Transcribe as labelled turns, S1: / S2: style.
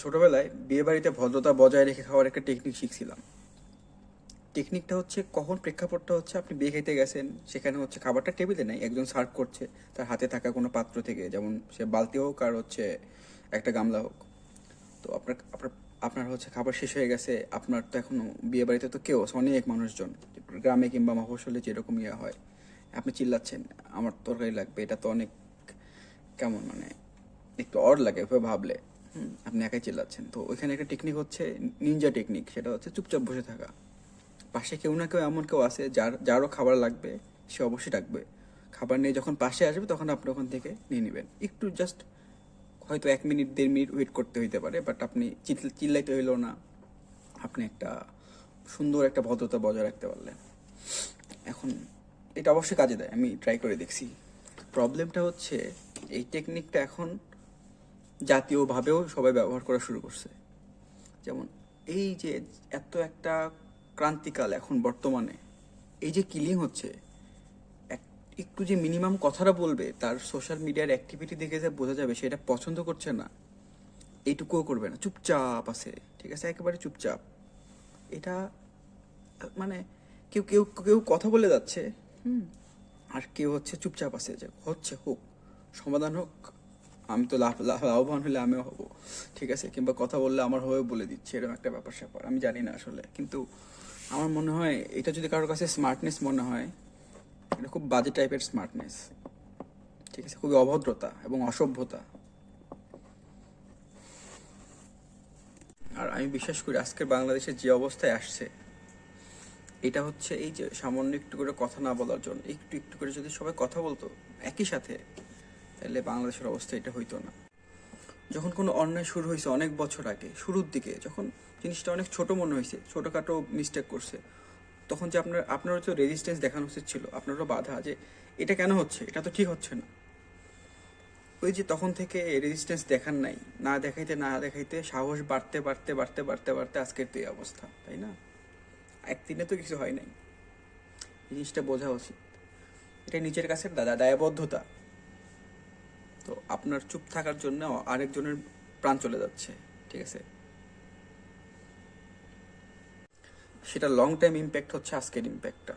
S1: ছোটবেলায় বিয়ে বাড়িতে ভদ্রতা বজায় রেখে খাওয়ার একটা টেকনিক শিখছিলাম। টেকনিকটা হচ্ছে কখন প্রেক্ষাপটটা হচ্ছে আপনি বিয়ে খেতে গেছেন, সেখানে হচ্ছে খাবারটা টেবিলে নেই, একজন সার্ভ করছে, তার হাতে থাকা কোনো পাত্র থেকে, যেমন সে বালতি হোক আর হচ্ছে একটা গামলা হোক। তো আপনার আপনার আপনার হচ্ছে খাবার শেষ হয়ে গেছে, আপনার তো এখনও বিয়ে বাড়িতে তো কেউ, অনেক মানুষজন, গ্রামে কিংবা মফসলে যেরকম ইয়ে হয়, আপনি চিল্লাচ্ছেন, আমার তরকারি লাগবে, এটা তো অনেক কেমন মানে একটু অড লাগে ভাবলে। আপনি একাই চিল্লাচ্ছেন। তো ওইখানে একটা টেকনিক হচ্ছে নিনজা টেকনিক সেটা হচ্ছে চুপচাপ বসে থাকা। পাশে কেউ না কেউ, এমন কেউ আছে যার, যারও খাবার লাগবে, সে অবশ্যই ডাকবে। খাবার নিয়ে যখন পাশে আসবে, তখন আপনি ওখান থেকে নিয়ে নেবেন। একটু জাস্ট হয়তো এক মিনিট, দেড় মিনিট ওয়েট করতে হইতে পারে বাট আপনি চিল- চিল্লাইতে হইল না। আপনি একটা সুন্দর একটা ভদ্রতা বজায় রাখতে পারলেন। এখন এটা অবশ্যই কাজে দেয়, আমি ট্রাই করে দেখছি। প্রবলেমটা হচ্ছে, এই টেকনিকটা এখন জাতীয়ভাবেও সবাই ব্যবহার করা শুরু করছে। যেমন এই যে এত একটা ক্রান্তিকাল এখন বর্তমানে, এই যে কিলিং হচ্ছে, এক- একটু যে মিনিমাম কথাটা বলবে, তার সোশ্যাল মিডিয়ার অ্যাক্টিভিটি দেখে যে বোঝা যাবে, সেটা পছন্দ করছে না, এইটুকুও করবে না। চুপচাপ আছে, ঠিক আছে? একেবারে চুপচাপ। এটা মানে কেউ কেউ কেউ কথা বলে যাচ্ছে, হুম? আর কেউ হচ্ছে চুপচাপ আছে, যে হচ্ছে হোক, সমাধান হোক আমি তো লাভ লাভ লাভবান হলে আমিও হব। ঠিক আছে? কিংবা কথা বললে আমার হয়ে বলে দিচ্ছে, এরকম একটা ব্যাপার, স্যাপার। আমি জানি না আসলে। কিন্তু আমার মনে হয় এটা যদি কারোর কাছে স্মার্টনেস মনে হয়, এটা খুব বাজে টাইপের স্মার্টনেস ঠিক আছে? খুবই অভদ্রতা এবং অসভ্যতা। আর আমি বিশ্বাস করি আজকের বাংলাদেশের যে অবস্থায় আসছে, এটা হচ্ছে এই যে সামান্য একটু করে কথা না বলার জন্য, একটু একটু করে যদি সবাই কথা বলতো, একই সাথে তাহলে বাংলাদেশের অবস্থা এটা হইতো না। যখন কোনো অন্যায় শুরু হয়েছে অনেক বছর আগে, শুরুর দিকে, যখন জিনিসটা অনেক ছোট মনে হয়েছে, ছোটোখাটো মিস্টেক করছে, তখন যে আপনার, আপনারও তো রেজিস্ট্যান্স দেখানো উচিত ছিল, আপনারও বাধা যে এটা কেন হচ্ছে, এটা তো ঠিক হচ্ছে না। ওই যে তখন থেকে রেজিস্ট্যান্স দেখান নাই, না দেখাইতে না দেখাইতে সাহস বাড়তে বাড়তে বাড়তে বাড়তে বাড়তে আজকের তো এই অবস্থা, তাই না? একদিনে তো কিছু হয় নাই। জিনিসটা বোঝা উচিত। এটা নিজের কাছে দাদা দায়বদ্ধতা। আপনার চুপ থাকার জন্য আরেকজনের প্রাণ চলে যাচ্ছে, ঠিক আছে? সেটা লং টাইম ইম্প্যাক্ট হচ্ছে আজকের ইম্প্যাক্টটা